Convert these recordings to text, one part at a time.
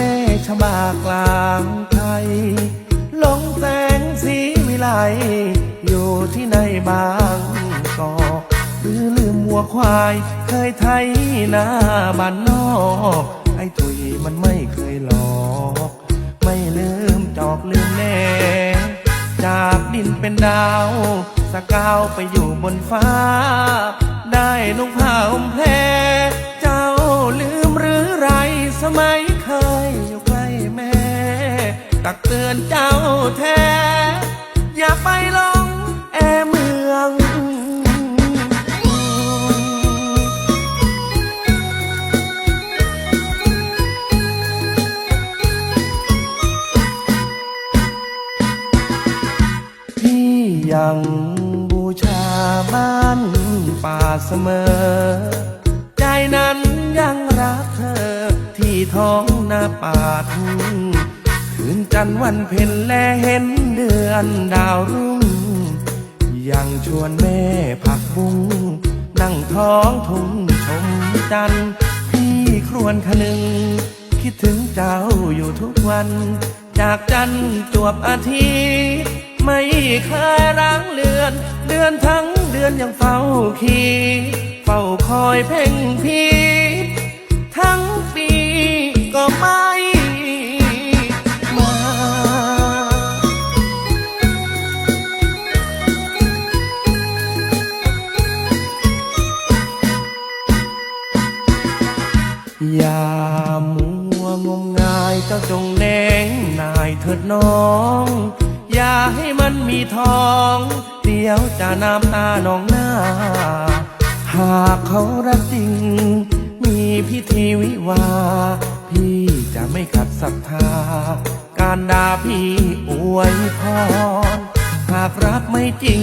แม่ชบากลางไทยลงแสงสีวิไลอยู่ที่ในบางกอกหรือลืมวัวควาย เคยไทยนาบ้านนอก ไอ้ถุยมันไม่เคยหลอก ไม่ลืมจอกลืมแน่จากดินเป็นดาว สกาวไปอยู่บนฟ้า ได้นุ่งผ้าห่มแพรเจ้าลืมหรือไรสมัย เตือนเจ้าแท้ อย่าไปลงแอเมืองพี่ยังบูชาบ้านป่าเสมอ ใจนั้นยังรักเธอที่ท้องนาป่าทุ่ง จันทร์วันเพ็ญและเห็นเดือนดาวรุ่ง ยังชวนแม่ผักบุ้งนั่งท้องทุ่งชมจันทร์พี่ครวนคนึง คิดถึงเจ้าอยู่ทุกวัน จากจันทร์จวบอาทิตย์ไม่เคยร้างเลือน เดือนทั้งเดือนยังเฝ้าคีเฝ้าคอยเพ่งพี อย่ามัวงมงายเจ้าจงแนงนายเถิดน้อง อย่าให้มันมีทองเดี๋ยวจะน้ำตาหนองหน้า หากเขารักจริง มีพิธีวิวา พี่จะไม่ขัดศรัทธา การด่าพี่อวยพรหากรักไม่จริง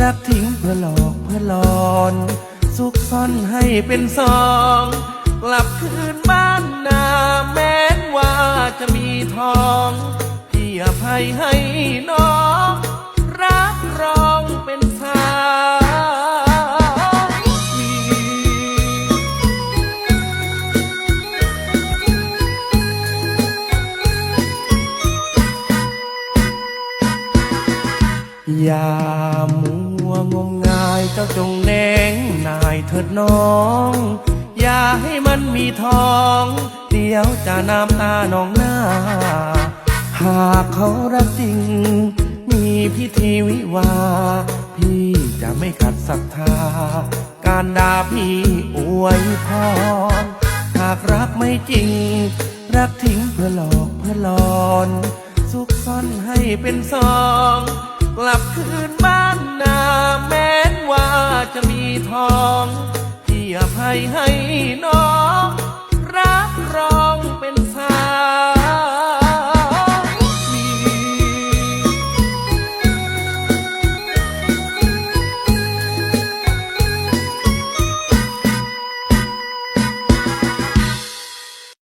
รักทิ้งเพื่อหลอกเพื่อหลอน ซุกซ่อนให้เป็นสอง กลับคืนบ้านนาแม้นว่าจะมีทองพี่อภัยให้น้องรักรองเป็นสามีอย่ามัวงมงายเจ้าจงแนงนายเถิดน้อง อย่าให้มันมีทอง เดี๋ยวจะน้ำตาหนองหน้า หากเขารักจริง มีพิธีวิวา พี่จะไม่ขัดศรัทธา การด่าพี่อวยพรหากรักไม่จริง รักทิ้งเพื่อหลอกเพื่อหลอนซุกซ่อนให้เป็นสอง กลับคืนบ้านนาแม้นว่าจะมีทอง อภัยให้น้อง